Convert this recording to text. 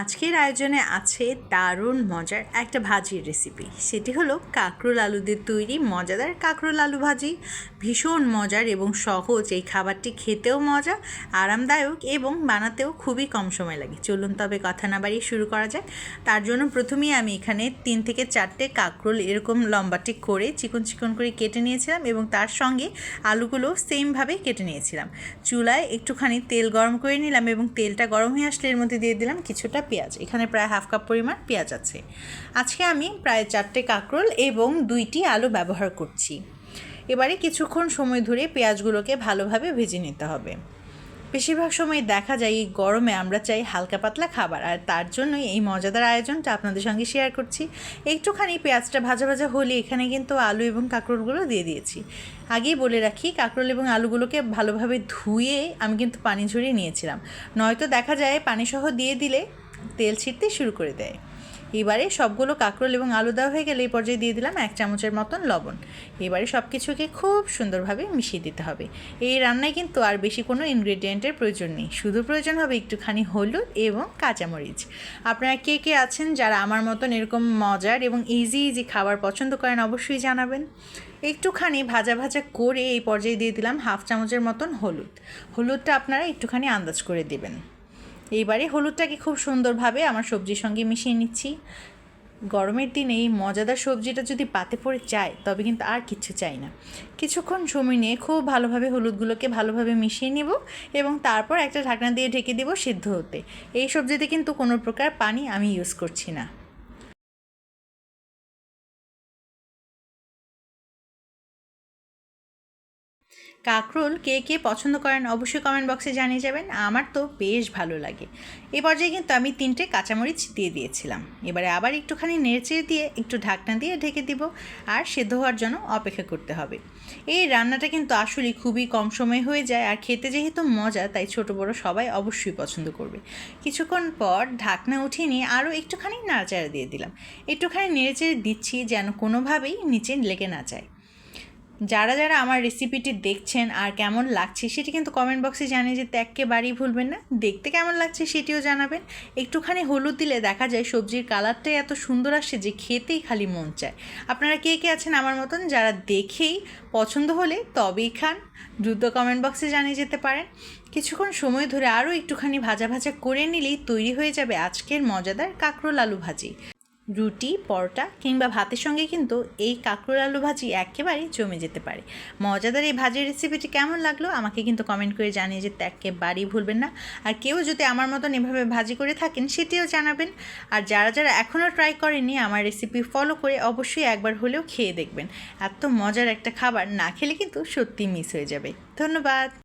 আজকের আয়োজনে আছে দারুণ মজার একটা ভাজির রেসিপি সেটি হলো কাঁকরোল আলু দিয়ে তৈরি মজাদার কাঁকরোল আলু ভাজি। ভীষণ মজার এবং সহজ, এই খাবারটি খেতেও মজা, আরামদায়ক এবং বানাতেও খুবই কম সময় লাগে। চলুন তবে কথা না বাড়িয়ে শুরু করা যাক। তার জন্য প্রথমেই আমি এখানে তিন থেকে চারটে কাঁকরোল এরকম লম্বাটি করে চিকন চিকন করে কেটে নিয়েছিলাম এবং তার সঙ্গে আলুগুলো সেমভাবে কেটে নিয়েছিলাম। চুলায় একটুখানি তেল গরম করে নিলাম এবং তেলটা গরম হয়ে আসলে এর মধ্যে দিয়ে দিলাম কিছুটা পেঁয়াজ, এখানে প্রায় হাফ কাপ পরিমাণ পেঁয়াজ আছে। আজকে আমি প্রায় চারটে কাঁকরোল এবং দুইটি আলু ব্যবহার করছি। এবারে কিছুক্ষণ সময় ধরে পেঁয়াজগুলোকে ভালোভাবে ভেজে নিতে হবে। বেশিরভাগ সময় দেখা যায় এই গরমে আমরা চাই হালকা পাতলা খাবার, আর তার জন্যই এই মজাদার আয়োজনটা আপনাদের সঙ্গে শেয়ার করছি। একটুখানি পেঁয়াজটা ভাজা ভাজা হলে এখানে কিন্তু আলু এবং কাঁকরোলগুলো দিয়ে দিয়েছি। আগেই বলে রাখি, কাঁকরোল এবং আলুগুলোকে ভালোভাবে ধুয়ে আমি কিন্তু পানি ঝরিয়ে নিয়েছিলাম। নয়তো দেখা যায় পানিসহ দিয়ে দিলে তেল ছিটতে শুরু করে দেয়। এবারে সবগুলো কাঁকরোল এবং আলু দেওয়া হয়ে গেলে এই পর্যায়ে দিয়ে দিলাম এক চামচের মতন লবণ। এবারে সব কিছুকে খুব সুন্দরভাবে মিশিয়ে দিতে হবে। এই রান্নায় কিন্তু আর বেশি কোনো ইনগ্রেডিয়েন্টের প্রয়োজন নেই। শুধু প্রয়োজন হবে একটুখানি হলুদ এবং কাঁচামরিচ। আপনারা কে কে আছেন যারা আমার মতন এরকম মজার এবং ইজি ইজি খাবার পছন্দ করেন অবশ্যই জানাবেন। একটুখানি ভাজা ভাজা করে এই পর্যায়ে দিয়ে দিলাম হাফ চামচের মতন হলুদ। হলুদটা আপনারা একটুখানি আন্দাজ করে দেবেন। এইবারে হলুদটাকে খুব সুন্দরভাবে আমার সবজির সঙ্গে মিশিয়ে নিচ্ছি। গরমের দিনে এই মজাদার সবজিটা যদি পাতে পড়ে চায় তবে কিন্তু আর কিছু চাই না। কিছুক্ষণ সময় নিয়ে খুব ভালোভাবে হলুদগুলোকে ভালোভাবে মিশিয়ে নেব এবং তারপর একটা ঢাকনা দিয়ে ঢেকে দেবো সিদ্ধ হতে। এই সবজিতে কিন্তু কোনো প্রকার পানি আমি ইউজ করছি না। কাঁকরোল কে কে পছন্দ করেন অবশ্যই কমেন্ট বক্সে জানিয়ে যাবেন। আমার তো বেশ ভালো লাগে। এ পর্যায়ে কিন্তু আমি তিনটে কাঁচামরিচ দিয়ে দিয়েছিলাম। এবারে আবার একটুখানি নেড়ে দিয়ে একটু ঢাকনা দিয়ে ঢেকে দিব আর সেদ্ধ হওয়ার জন্য অপেক্ষা করতে হবে। এই রান্নাটা কিন্তু আসলে খুবই কম সময় হয়ে যায় আর খেতে যেহেতু মজা, তাই ছোট বড় সবাই অবশ্যই পছন্দ করবে। কিছুক্ষণ পর ঢাকনা উঠিয়ে নিয়ে আরও একটুখানি নাড়াচাড়া দিয়ে দিলাম। একটুখানি নেড়েচেড়ে দিচ্ছি যেন কোনোভাবেই নিচে লেগে না যায়। যারা যারা আমার রেসিপিটি দেখছেন আর কেমন লাগছে সেটি কিন্তু কমেন্ট বক্সে জানিয়ে যেতে একেবারেই ভুলবেন না। দেখতে কেমন লাগছে সেটিও জানাবেন। একটুখানি হলুদ দিলে দেখা যায় সবজির কালারটাই এত সুন্দর আসে যে খেতেই খালি মন চায়। আপনারা কে কে আছেন আমার মতন যারা দেখেই পছন্দ হলে তবেই খান, দ্রুত কমেন্ট বক্সে জানিয়ে যেতে পারেন। কিছুক্ষণ সময় ধরে আরও একটুখানি ভাজা ভাজা করে নিলেই তৈরি হয়ে যাবে আজকের মজাদার কাঁকরোল আলু ভাজি। রুটি, পরোটা কিংবা ভাতের সঙ্গে কিন্তু এই কাঁকরোল আলু ভাজি একেবারেই জমে যেতে পারে। মজাদার এই ভাজির রেসিপিটি কেমন লাগল আমাকে কিন্তু কমেন্ট করে জানিয়ে যেতে একেবারেই ভুলবেন না। আর কেউ যদি আমার মতন এভাবে ভাজি করে থাকেন সেটিও জানাবেন। আর যারা যারা এখনও ট্রাই করেনি আমার রেসিপি ফলো করে অবশ্যই একবার হলেও খেয়ে দেখবেন। এত মজার একটা খাবার না খেলে কিন্তু সত্যি মিস হয়ে যাবে। ধন্যবাদ।